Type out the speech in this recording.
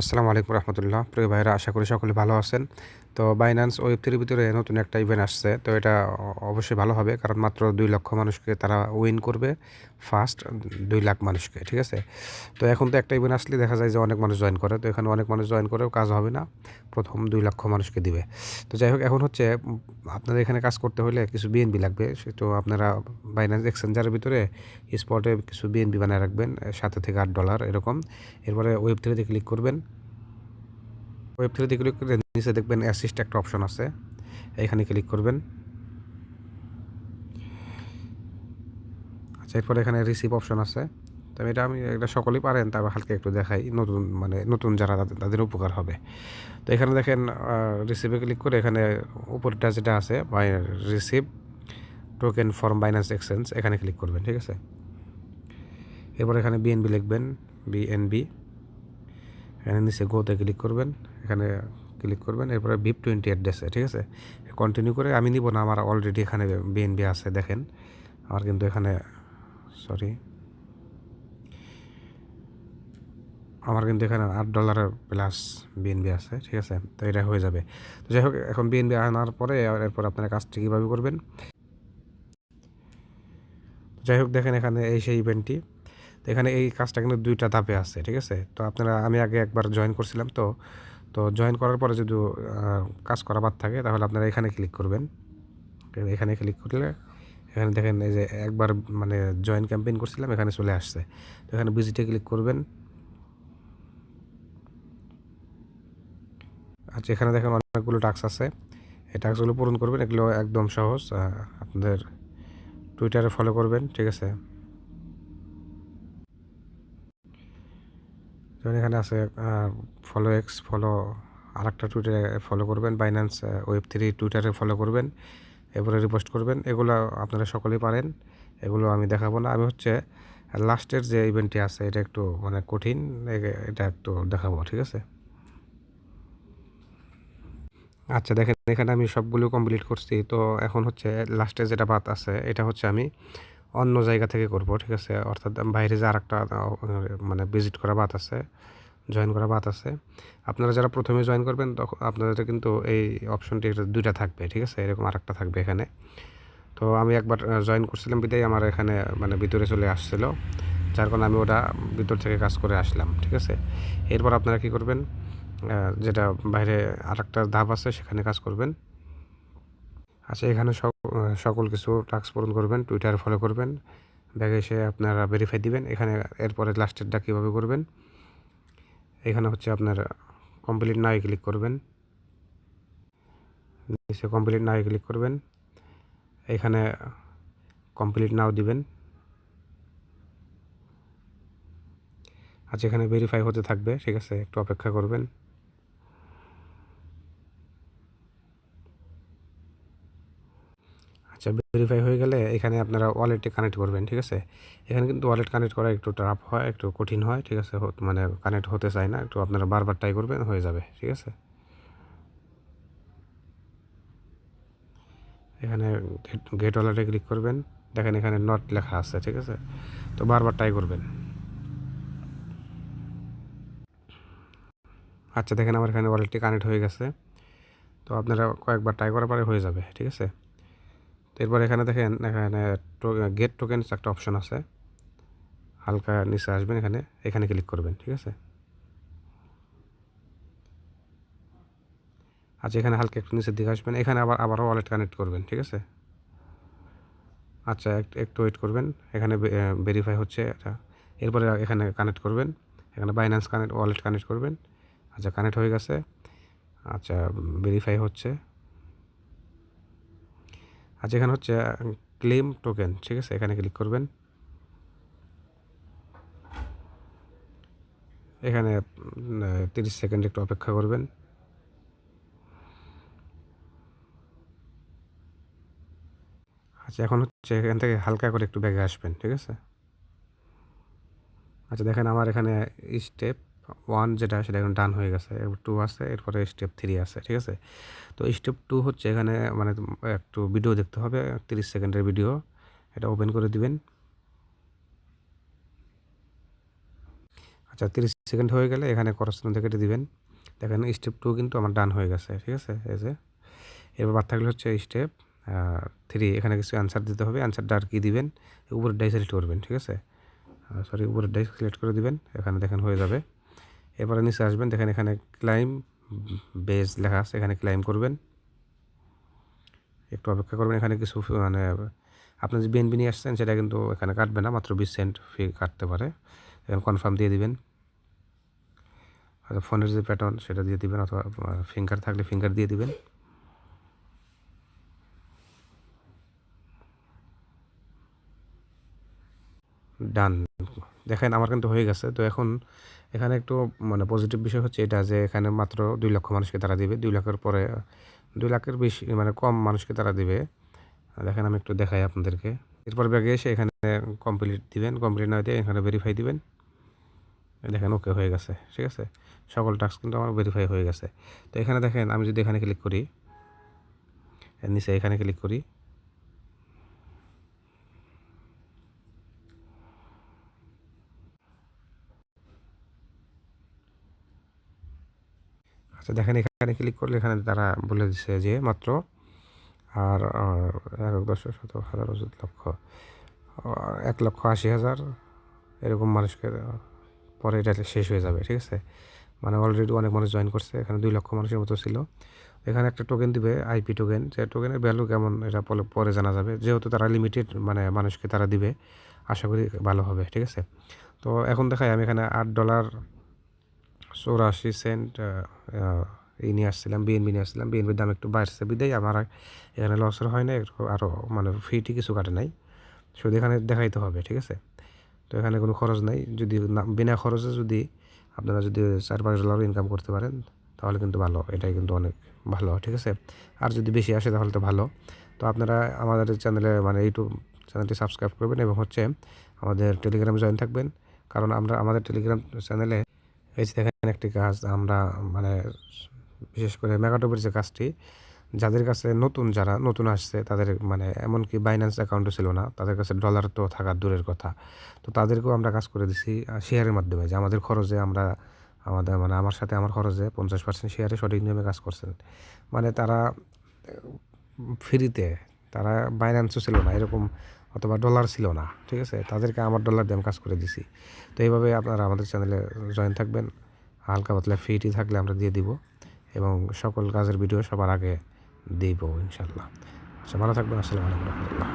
আসসালামু আলাইকুম রহমতুল্লাহ। প্রিয় ভাইরা আশা করি সকলে ভালো আছেন। তো বাইন্যান্স ওয়েব থ্রির ভিতরে নতুন একটা ইভেন্ট আসছে, তো এটা অবশ্যই ভালো হবে, কারণ মাত্র দুই লক্ষ মানুষকে তারা উইন করবে ফার্স্ট দুই লাখ মানুষকে, ঠিক আছে? তো এখন তো একটা ইভেন্ট আসলে দেখা যায় যে অনেক মানুষ জয়েন করে, তো এখানে অনেক মানুষ জয়েন করেও কাজ হবে না, প্রথম দুই লক্ষ মানুষকে দিবে। তো যাই হোক, এখন হচ্ছে, আপনাদের এখানে কাজ করতে হলে কিছু বিএনবি লাগবে তো আপনারা বাইন্যান্স এক্সচেঞ্জারের ভিতরে স্পটে কিছু বিএনবি বানিয়ে রাখবেন সাথে থেকে আট ডলার এরকম, এরপরে ওয়েব থ্রিতে ক্লিক করবেন ওয়েব থ্রিতে ক্লিক করে নিচে দেখবেন অ্যাসিস্ট একটা অপশন আছে। এখানে ক্লিক করবেন। আচ্ছা এরপর এখানে রিসিভ অপশন আছে। তবে এটা, আমি এটা সকলেই পারেন তবে হালকা একটু দেখাই, নতুন মানে নতুন যারা তাদের- তাদের উপকার হবে। তো এখানে দেখেন রিসিভে ক্লিক করে এখানে উপরটা যেটা আছে receive token form Binance exchange এখানে ক্লিক করবেন, ঠিক আছে? এরপর এখানে বিএনবি লিখবেন বিএনবি এখানে নিচে গোতে ক্লিক করবেন। এখানে ক্লিক করবেন। এরপরে ভিপ টোয়েন্টি অ্যাড্রেসে ঠিক আছে? কন্টিনিউ করে আমি নিব না, আমার অলরেডি এখানে বিএনবি আছে, দেখেন। আমার কিন্তু এখানে সরি আমার কিন্তু এখানে আট ডলারের প্লাস বিএনবি আছে, ঠিক আছে? তো এটা হয়ে যাবে। তো যাই হোক, এখন বিএনবি আনার পরে এরপর আপনারা কাজটি কীভাবে করবেন? যাই হোক, দেখেন এখানে এই সেই ইভেন্টটি তো এখানে এই কাজটা কিন্তু দুইটা ধাপে আছে, ঠিক আছে? তো আপনারা, আমি আগে একবার জয়েন করছিলাম তো তো জয়েন করার পরে যদি কাজ করা বাদ থাকে তাহলে আপনারা এখানে ক্লিক করবেন। এখানে ক্লিক করলে এখানে দেখেন এই যে একবার মানে জয়েন ক্যাম্পেইন করছিলাম, এখানে চলে আসছে। তো এখানে ভিজিটে ক্লিক করবেন। আচ্ছা এখানে দেখেন অনেকগুলো টাস্ক আছে। এই টাস্কগুলো পূরণ করবেন, এগুলো একদম সহজ। আপনাদের টুইটারে ফলো করবেন, ঠিক আছে? যেমন এখানে আছে ফলো এক্স ফলো আরেকটা টুইটারে ফলো করবেন বাইন্যান্স ওয়েব থ্রি টুইটারে ফলো করবেন, এরপরে রিপোস্ট করবেন, এগুলো আপনারা সকলেই পারেন, এগুলো আমি দেখাবো না। আমি হচ্ছে লাস্টের যে ইভেন্টটি আছে, এটা একটু মানে কঠিন এটা একটু দেখাবো, ঠিক আছে? আচ্ছা দেখেন, এখানে আমি সবগুলো কমপ্লিট করছি। তো এখন হচ্ছে লাস্টে যেটা বাত আছে, এটা হচ্ছে আমি অন্য জায়গা থেকে করব ঠিক আছে? অর্থাৎ বাইরে যে আহ, মানে ভিজিট করা বাত আছে জয়েন করা বাত আছে। আপনারা যারা প্রথমে জয়েন করবেন তখন আপনাদের কিন্তু এই অপশনটি দুইটা থাকবে ঠিক আছে? এরকম আরেকটা থাকবে এখানে। তো আমি একবার জয়েন করছিলাম বিদায় আমার এখানে মানে ভিতরে চলে আসছিল যার কারণে আমি ওটা ভিতর থেকে কাজ করে আসলাম ঠিক আছে? এরপর আপনারা কি করবেন? যেটা বাইরে আরেকটা ধাপ আছে সেখানে কাজ করবেন। আচ্ছা এখানে সক- সকল কিছু টাস্ক পূরণ করবেন টুইটার ফলো করবেন, ব্যাগে এসে আপনারা ভেরিফাই দিবেন, এখানে এরপরে লাস্টেরটা কীভাবে করবেন। এখানে হচ্ছে আপনার কমপ্লিট নাই ক্লিক করবেন। নিচে কমপ্লিট নাই ক্লিক করবেন। এখানে কমপ্লিট নাও দিবেন। আচ্ছা এখানে ভেরিফাই হতে থাকবে, ঠিক আছে? একটু অপেক্ষা করবেন। আচ্ছা ভেরিফাই হয়ে গেলে এখানে আপনারা ওয়ালেটে কানেক্ট করবেন, ঠিক আছে? এখানে কিন্তু ওয়ালেট কানেক্ট করা একটু টাফ হয়, একটু কঠিন হয়, ঠিক আছে? মানে কানেক্ট হতে চায় না, একটু আপনারা বারবার ট্রাই করবেন, হয়ে যাবে, ঠিক আছে? এখানে গেট ওয়ালেটে ক্লিক করবেন, দেখেন এখানে নট লেখা আছে, ঠিক আছে? তো বারবার ট্রাই করবেন। আচ্ছা দেখেন আমার এখানে ওয়ালেটটি কানেক্ট হয়ে গেছে, তো আপনারা কয়েকবার ট্রাই করার পরে হয়ে যাবে, ঠিক আছে? এরপর এখানে দেখেন, এখানে গেট টোকেনস একটা অপশন আছে। হালকা নিচে আসবেন এখানে এখানে ক্লিক করবেন, ঠিক আছে? আচ্ছা এখানে হালকা একটু নিচের দিকে আসবেন, এখানে আবার, আবারও ওয়ালেট কানেক্ট করবেন, ঠিক আছে? আচ্ছা একটু ওয়েট করবেন, এখানে ভেরিফাই হচ্ছে এটা। এরপরে এখানে কানেক্ট করবেন, এখানে বাইন্যান্স কানেক্ট ওয়ালেট কানেক্ট করবেন। আচ্ছা কানেক্ট হয়ে গেছে। আচ্ছা ভেরিফাই হচ্ছে। আচ্ছা এখানে হচ্ছে ক্লেম টোকেন ঠিক আছে? এখানে ক্লিক করবেন। এখানে তিরিশ সেকেন্ড একটু অপেক্ষা করবেন। আচ্ছা এখন হচ্ছে এখান থেকে হালকা করে একটু ব্যাগে আসবেন, ঠিক আছে? আচ্ছা দেখেন আমার এখানে স্টেপ ওয়ান যেটা সেটা এখন ডান হয়ে গেছে টু আছে, এরপরে স্টেপ থ্রি আছে, ঠিক আছে? তো স্টেপ টু হচ্ছে এখানে মানে একটু ভিডিও দেখতে হবে, তিরিশ সেকেন্ডের ভিডিও এটা ওপেন করে দিবেন। আচ্ছা তিরিশ সেকেন্ড হয়ে গেলে এখানে করসপন্ড কেটে দিবেন। দেখেন স্টেপ টু কিন্তু আমার ডান হয়ে গেছে, ঠিক আছে? এই যে এবার বাদ থাকলে হচ্ছে স্টেপ থ্রি এখানে কিছু অ্যান্সার দিতে হবে অ্যান্সারটা আর কি দিবেন? উপরের ডাই সিলেক্ট করবেন, ঠিক আছে? সরি উপরের ডাই সিলেক্ট করে দিবেন, এখানে দেখেন হয়ে যাবে। এরপরে নিচে আসবেন, দেখেন এখানে ক্লাইম বেজ লেখা আছে, এখানে ক্লাইম করবেন। একটু অপেক্ষা করবেন, এখানে কিছু মানে আপনি যে বিএনপি নিয়ে আসছেন, সেটা কিন্তু এখানে কাটবে না, মাত্র বিশ সেন্ট ফি কাটতে পারে। এখানে কনফার্ম দিয়ে দিবেন। ফোনের যে প্যাটার্ন সেটা দিয়ে দিবেন, অথবা ফিঙ্গার থাকলে ফিঙ্গার দিয়ে দিবেন। ডান দেখেন আমার কিন্তু হয়ে গেছে। তো এখন এখানে একটু মানে পজিটিভ বিষয় হচ্ছে এটা যে এখানে মাত্র দুই লক্ষ মানুষকে তারা দিবে। দুই লাখের পরে, দুই লাখের বেশি মানে কম মানুষকে তারা দিবে। দেখেন আমি একটু দেখাই আপনাদেরকে। এরপর ব্যাগে এসে এখানে কমপ্লিট দিবেন কমপ্লিট না দিয়ে এখানে ভেরিফাই দিবেন। দেখেন ওকে হয়ে গেছে, ঠিক আছে? সকল টাস্ক কিন্তু আমার ভেরিফাই হয়ে গেছে। তো এখানে দেখেন, আমি যদি এখানে ক্লিক করি, নিচে এখানে ক্লিক করি আচ্ছা দেখেন এখানে ক্লিক করলে এখানে তারা বলে দিচ্ছে যে মাত্র আর এক দশ শত হাজার লক্ষ এক লক্ষ আশি হাজার এরকম মানুষকে পরে এটা শেষ হয়ে যাবে, ঠিক আছে? মানে অলরেডি অনেক মানুষ জয়েন করছে, এখানে দুই লক্ষ মানুষের মতো ছিল। এখানে একটা টোকেন দিবে আইপি টোকেন যে টোকেনের ভ্যালু কেমন এটা পরে পরে জানা যাবে। যেহেতু তারা লিমিটেড মানে মানুষকে তারা দিবে, আশা করি ভালো হবে, ঠিক আছে? তো এখন দেখাই আমি এখানে আট ডলার চৌরাশি সেন্ট এই নিয়ে আসছিলাম বিএনবি নিয়ে আসছিলাম বিএনবির দাম একটু বাড়ছে বিদায় আমার এখানে লসের হয় না একটু আরও মানে ফিটি কিছু কাটে নাই। শুধু এখানে দেখাইতে হবে, ঠিক আছে? তো, এখানে কোনো খরচ নাই। যদি বিনা খরচে যদি আপনারা যদি চার পাঁচ ডলার ইনকাম করতে পারেন, তাহলে কিন্তু ভালো, এটাই কিন্তু অনেক ভালো, ঠিক আছে? আর যদি বেশি আসে, তাহলে তো ভালো। তো, আপনারা আমাদের চ্যানেলে মানে ইউটিউব চ্যানেলটি সাবস্ক্রাইব করবেন এবং হচ্ছে আমাদের টেলিগ্রামে জয়েন থাকবেন। কারণ আমরা, আমাদের টেলিগ্রাম চ্যানেলে এই যে দেখেন একটি কাজ আমরা মানে বিশেষ করে মেগাটোপের যে কাজটি যাদের কাছে নতুন যারা, নতুন আসছে, তাদের মানে এমনকি বাইন্যান্স অ্যাকাউন্টও ছিল না, তাদের কাছে ডলার তো থাকার দূরের কথা। তো তাদেরকেও আমরা কাজ করে দিছি শেয়ারের মাধ্যমে, যে আমাদের খরচে আমরা আমাদের মানে আমার সাথে আমার খরচে পঞ্চাশ পার্সেন্ট শেয়ারে সঠিক নিয়মে কাজ করছেন। মানে তারা ফ্রিতে তারা বাইন্যান্সও ছিল না, এরকম অথবা ডলার ছিল না, ঠিক আছে? তাদেরকে আমার ডলার দিয়ে আমি কাজ করে দিছি। তো এইভাবে আপনারা আমাদের চ্যানেলে জয়েন থাকবেন। হালকা পাতলা ফ্রিটি থাকলে আমরা দিয়ে দিব এবং সকল কাজের ভিডিও সবার আগে দিব ইনশাল্লাহ আচ্ছা ভালো থাকবেন। আসসালামু আলাইকুম রহমতুল্লাহ।